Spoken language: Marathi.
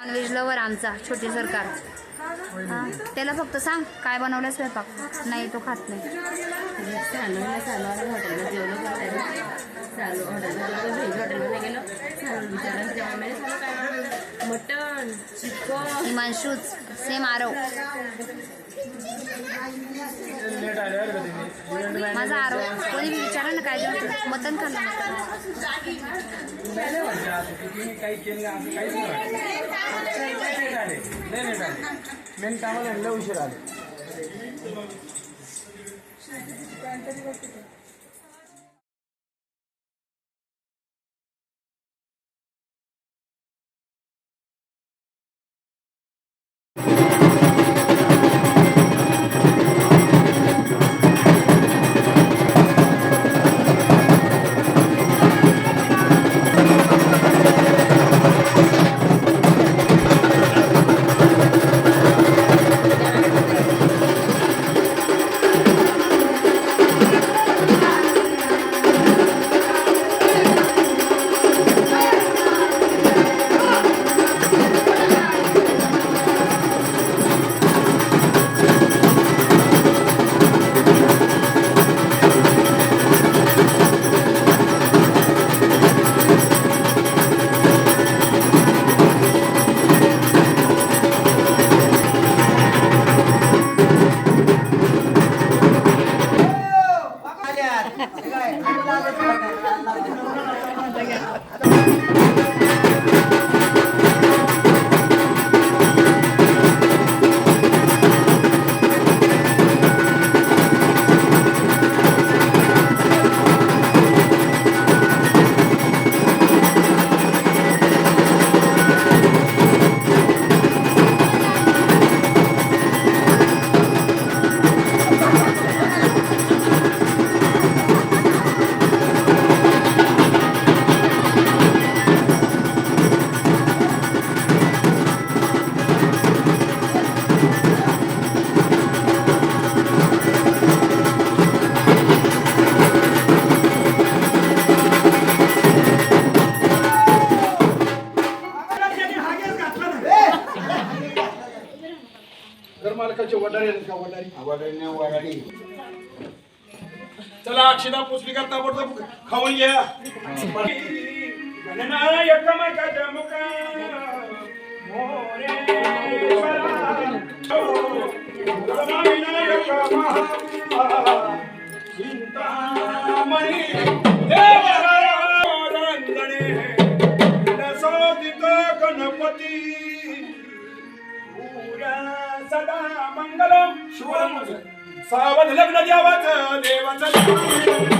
नॉनव्हेज लवर आमचा छोटी सरकार. हा, त्याला फक्त सांग काय बनवलं स्वयंपाक? नाही तो खात नाही. Mutton chicken. हिमांशूच सेम आरव. माझा आरोप कोणी विचारा ना काय जेवतो मटन खाल्लं मेन कामाला उशीर आले. Thank you. घर मालकाचे वडारी आहेत का वडारी? चला अक्षदा पुसली करता ताबडतोब? खाऊन घ्या. मुका चिंतामणी गणपती पुरा सदा मंगल शिवम सावध लग्न द्यावाच देवाचं